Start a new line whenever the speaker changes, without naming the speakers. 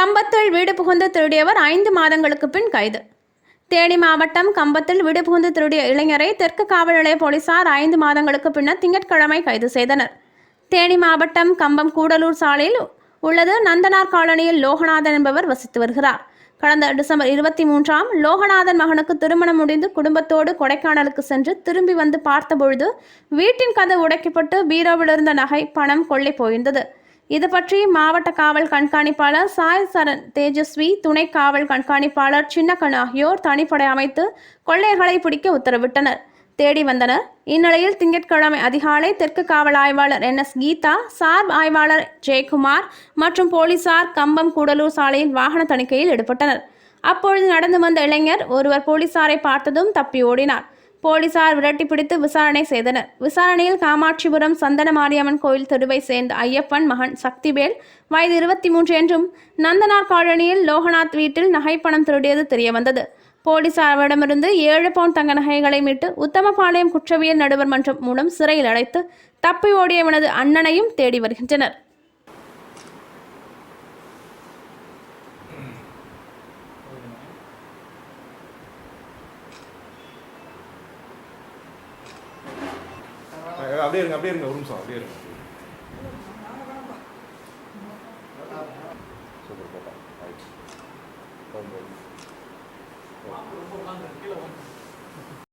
கம்பத்தில் வீடு புகுந்து திருடியவர் ஐந்து மாதங்களுக்கு பின் கைது. தேனி மாவட்டம் கம்பத்தில் வீடு புகுந்து திருடிய இளைஞரை தெற்கு காவல் நிலைய போலீசார் ஐந்து மாதங்களுக்கு பின்னர் திங்கட்கிழமை கைது செய்தனர். தேனி மாவட்டம் கம்பம் கூடலூர் சாலையில் உள்ளது நந்தனார் காலனியில் லோகநாதன் என்பவர் வசித்து வருகிறார். கடந்த டிசம்பர் இருபத்தி மூன்றாம் லோகநாதன் மகனுக்கு திருமணம் முடிந்து குடும்பத்தோடு கொடைக்கானலுக்கு சென்று திரும்பி வந்து பார்த்தபொழுது வீட்டின் கதை உடைக்கப்பட்டு பீரோவிலிருந்த நகை பணம் கொள்ளை போயிருந்தது. இது பற்றி மாவட்ட காவல் கண்காணிப்பாளர் சாய் சரண் தேஜஸ்வி துணை காவல் கண்காணிப்பாளர் சின்னக்கண் ஆகியோர் தனிப்படை அமைத்து கொள்ளையர்களை பிடிக்க உத்தரவிட்டனர். தேடி வந்தனர். இந்நிலையில் திங்கட்கிழமை அதிகாலை தெற்கு காவல் ஆய்வாளர் என். எஸ். கீதா சார்பு ஆய்வாளர் ஜெயக்குமார் மற்றும் போலீசார் கம்பம் கூடலூர் சாலையில் வாகன தணிக்கையில் ஈடுபட்டனர். அப்பொழுது நடந்து வந்த இளைஞர் ஒருவர் போலீசாரை பார்த்ததும் தப்பி ஓடினார். போலீசார் விரட்டி பிடித்து விசாரணை செய்தனர். விசாரணையில் காமாட்சிபுரம் சந்தன மாரியம்மன் கோயில் தெருவை சேர்ந்த ஐயப்பன் மகன் சக்திவேல் வயது இருபத்தி மூன்று என்றும் நந்தனார் காலனியில் லோகநாத் வீட்டில் நகைப்பணம் திருடியது தெரியவந்தது. போலீசார் அவரிடமிருந்து ஏழு பவுன் தங்க நகைகளை மீட்டு உத்தமபாளையம் குற்றவியல் நடுவர் மன்றம் மூலம் சிறையில் அடைத்து தப்பி ஓடியவனது அண்ணனையும் தேடி வருகின்றனர்.
அப்படியே இருங்க அப்படியே இருங்க ஒரு நிமிஷம் அப்படியே இருங்க. சூப்பர் போட்டா ரைட்